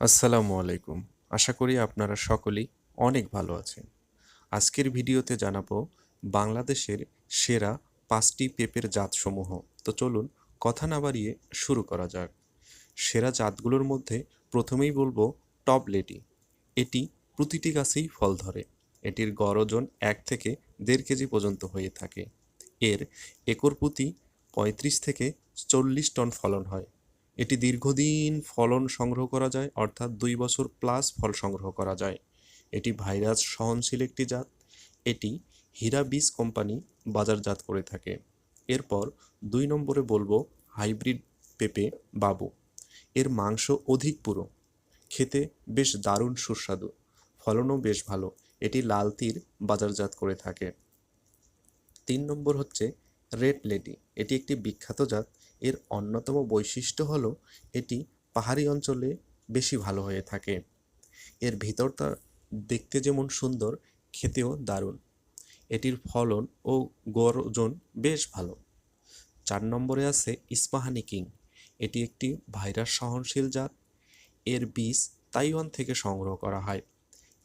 আসসালামু আলাইকুম। আশা করি আপনারা সকলেই অনেক ভালো আছেন। আজকের ভিডিওতে জানাব বাংলাদেশের সেরা পাঁচটি পেঁপের জাতসমূহ। তো চলুন কথা না বাড়িয়ে শুরু করা যাক। সেরা জাতগুলোর মধ্যে প্রথমেই বলব টপ লেডি এটি প্রতিটি গাছেই ফল ধরে। এটির গড় ওজন এক থেকে দেড় কেজি পর্যন্ত হয়ে থাকে। এর একর প্রতি পঁয়ত্রিশ থেকে চল্লিশ টন ফলন হয়। এটি দীর্ঘদিন ফলন সংগ্রহ করা যায়, অর্থাৎ দুই বছর প্লাস ফল সংগ্রহ করা যায়। এটি ভাইরাস সহনশীল একটি জাত। এটি হীরা বীজ কোম্পানি বাজারজাত করে থাকে। এরপর দুই নম্বরে বলব হাইব্রিড পেঁপে বাবু। এর মাংস অধিক পুরো, খেতে বেশ দারুণ সুস্বাদু, ফলনও বেশ ভালো। এটি লাল তীর বাজারজাত করে থাকে। তিন নম্বর হচ্ছে রেড লেডি। এটি একটি বিখ্যাত জাত। এর অন্যতম বৈশিষ্ট্য হল এটি পাহাড়ি অঞ্চলে বেশি ভালো হয়ে থাকে। এর ভিতরটা দেখতে যেমন সুন্দর, খেতেও দারুণ। এটির ফলন ও গড় ওজন বেশ ভালো। চার নম্বরে আছে ইস্পাহানি কিং। এটি একটি ভাইরাস সহনশীল জাত। এর বীজ তাইওয়ান থেকে সংগ্রহ করা হয়।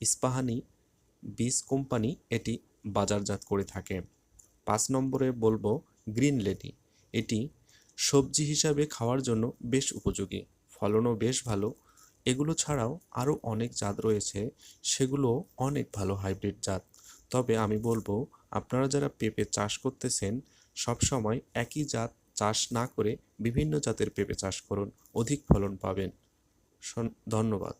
ইস্পাহানি বীজ কোম্পানি এটি বাজারজাত করে থাকে। পাঁচ নম্বরে বলব গ্রিন লেডি এটি সবজি হিসাবে খাওয়ার জন্য বেশ উপযোগী, ফলনও বেশ ভালো। এগুলো ছাড়াও আরও অনেক জাত রয়েছে, সেগুলো অনেক ভালো হাইব্রিড জাত। তবে আমি বলব, আপনারা যারা পেঁপে চাষ করতেছেন, সবসময় একই জাত চাষ না করে বিভিন্ন জাতের পেঁপে চাষ করুন, অধিক ফলন পাবেন। ধন্যবাদ।